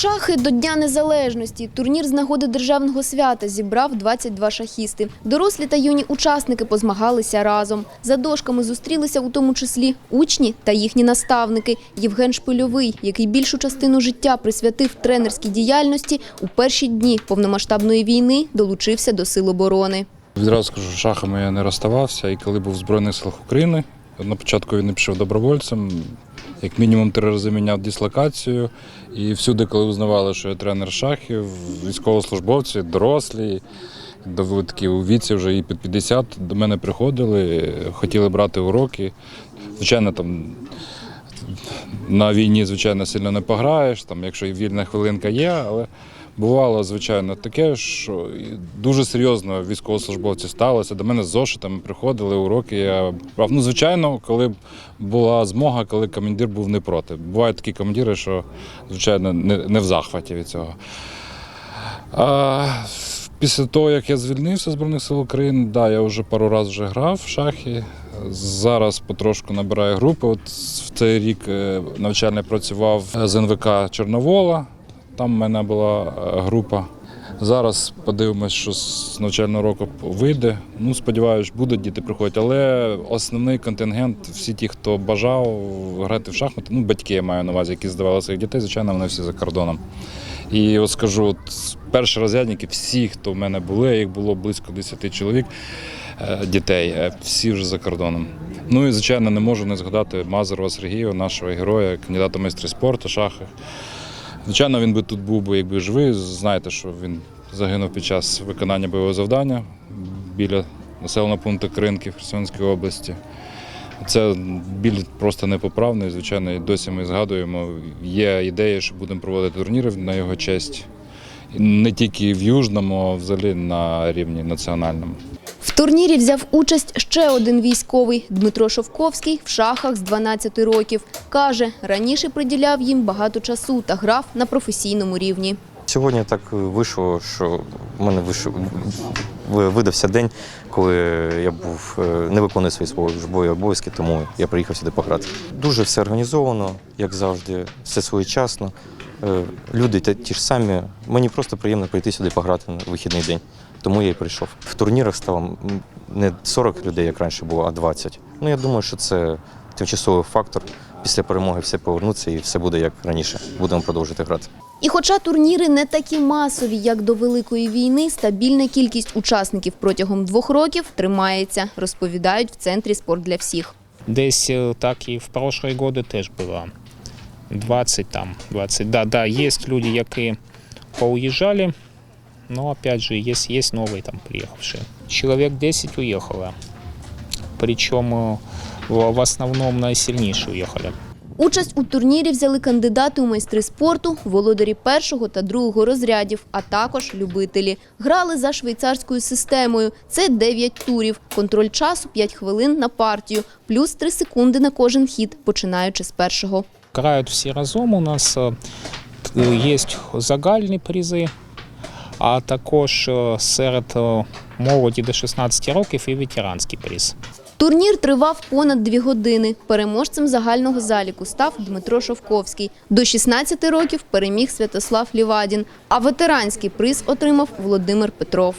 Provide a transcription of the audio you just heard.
Шахи до Дня Незалежності. Турнір з нагоди державного свята зібрав 22 шахісти. Дорослі та юні учасники позмагалися разом. За дошками зустрілися у тому числі учні та їхні наставники. Євген Шпильовий, який більшу частину життя присвятив тренерській діяльності, у перші дні повномасштабної війни долучився до Сил оборони. Відразу скажу, шахами я не розставався. І коли був в Збройних силах України, на початку він пішов добровольцем. Як мінімум три рази міняв дислокацію. І всюди, коли узнавали, що я тренер шахів, військовослужбовці, дорослі, такі у віці вже і під 50 до мене приходили, хотіли брати уроки. Звичайно, там на війні, звичайно, сильно не пограєш, там, якщо і вільна хвилинка є, але бувало, звичайно, таке, що дуже серйозно військовослужбовці сталося. До мене з зошитами приходили уроки. Я брав. Ну, звичайно, коли була змога, коли командир був не проти. Бувають такі командири, що, звичайно, не, не в захваті від цього. А, після того, як я звільнився з Збройних сил України, да, я вже пару разів вже грав в шахи. Зараз потрошку набираю групи. От в цей рік е, навчальний працював з НВК Чорновола. Там в мене була е, група. Зараз подивимось, що з навчального року вийде. Ну, сподіваюся, будуть діти приходити. Але основний контингент, всі ті, хто бажав грати в шахмати, ну, батьки я маю на увазі, які здавали своїх дітей, звичайно, вони всі за кордоном. І от скажу, от перші розрядники, всі, хто в мене були, їх було близько 10 чоловік е, дітей, е, всі вже за кордоном. Ну і звичайно, не можу не згадати Мазурова Сергія, нашого героя, кандидата майстри спорту, шахи. Звичайно, він би тут був би, якби живий. Знаєте, що він загинув під час виконання бойового завдання біля населеного пункту Кринки в Херсонській області. Це біль просто непоправний. Звичайно, і досі ми згадуємо. Є ідея, що будемо проводити турніри на його честь. Не тільки в Южному, а взагалі на рівні національному. Турнірі взяв участь ще один військовий Дмитро Шовковський в шахах з 12 років. Каже, раніше приділяв їм багато часу та грав на професійному рівні. Сьогодні так вийшло, що в мене вийшов, видався день, коли я був е, не виконую свої службові обов'язки, тому я приїхав сюди пограти. Дуже все організовано, як завжди, все своєчасно. Е, Люди ті ж самі. Мені просто приємно прийти сюди пограти на вихідний день. Тому я і прийшов. В турнірах стало не 40 людей, як раніше було, а 20. Ну я думаю, що це тимчасовий фактор. Після перемоги все повернуться і все буде як раніше. Будемо продовжувати грати. І хоча турніри не такі масові, як до Великої війни, стабільна кількість учасників протягом двох років тримається, розповідають в центрі спорт для всіх. Десь е, так і в прошлые годы теж було. 20 там, 20. Да, да, есть люди, які поуїжджали, но опять же, есть, есть новые там приехавшие. Человек 10 уехало. Причем э, в, в основном найсильнейшие уехали. Участь у турнірі взяли кандидати у майстри спорту, володарі першого та другого розрядів, а також любителі. Грали за швейцарською системою. Це 9 турів. Контроль часу 5 хвилин на партію, плюс 3 секунди на кожен хід, починаючи з першого. Грають всі разом. У нас є загальні призи, а також е, серед молоді до 16 років і ветеранський приз. Турнір тривав понад дві години. Переможцем загального заліку став Дмитро Шовковський. До 16 років переміг Святослав Лівадін, а ветеранський приз отримав Володимир Петров.